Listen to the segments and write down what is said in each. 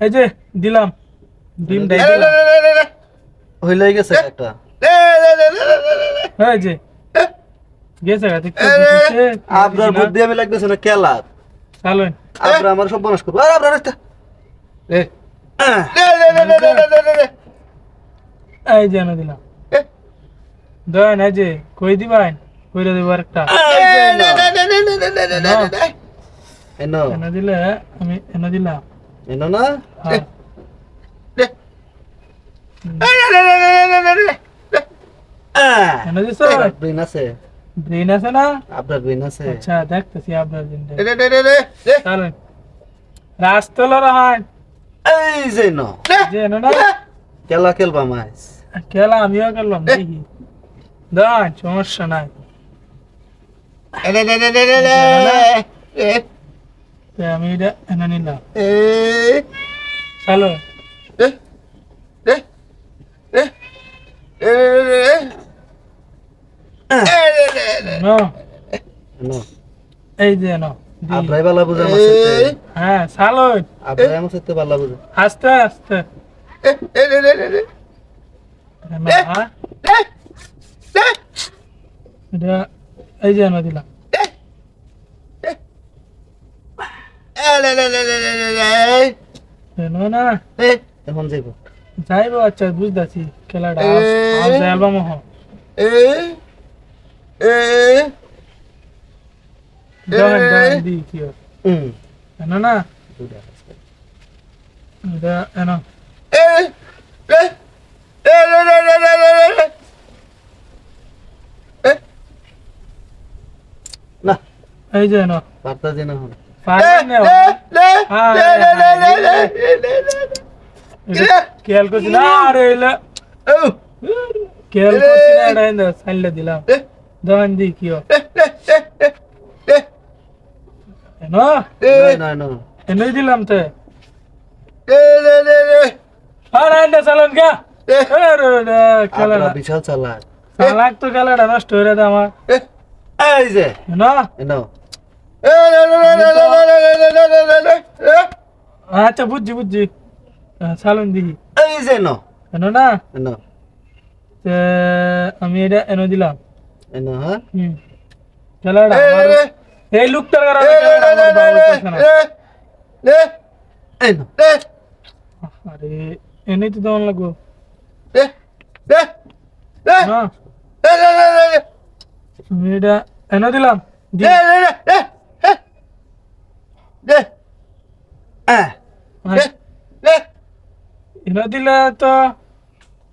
এই যে দিলাম ডিম হইলে গেছে একটা এই যে গেছে আপনার বুদ্ধি আমি লাগতেছে না কেলাত চালো আপনার আমার সব বনস করব আর আপনার একটা এই যে এনে দিলাম দেন এই যে কই দিবাই কইরা দিব একটা এনে দিলে আমি এনে দিলাম এনো না হ্যাঁ। এনে দিছো ব্রেন আছে ব্রেন আছে না আপনার ব্রেন আছে আচ্ছা দেখতেছি আপনার দিনটা চালো রাস্তল রহান এই যে ন যে না কেলা খেলবা মাছ খেলা আমিও করলাম দেখি দেন সমস্যা নাই আমি এটা এনে নিলাম চালো নো এনো এই যে নো দি। আপনার বালা বুঝে আমার সাথে হ্যাঁ চালো আপনার আমার সাথে বালা বুঝে আস্তে আস্তে না, হ্যাঁ? এটা এই যে এনে দিলাম এনো না এখন যাইব যাইবো আচ্ছা বুঝতেছি খেলাটা হয়। না না এই যে এনো বার্তা পারবেন না হ্যাঁ, খেয়াল করছি না আরে এলা খেয়াল করছি না এটা এনে সাইলে দিলাম দেখেন দি কি হয়। এনো না না এনেই দিলাম তে আর এনে চালান আপনার বিশাল চালাক চালাক তো খেলাটা নষ্ট হয়ে আমার এই যে না আচ্ছা বুঝছি বুঝছি হ্যাঁ, চালুন দেখি এই যে এনো এনো না এনো আমি এটা এনে দিলাম এনো হ্যাঁ হুম খেলাটা এই লুকটার কারণে না। এনো আরে এনেই তো তেমন লাগবো না আমি এটা এনে দিলাম দি। আহ এনে দিলে তো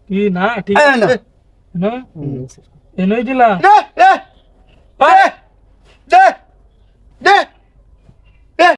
কি না ঠিক আছে। এনো এনে দিলা। আহ,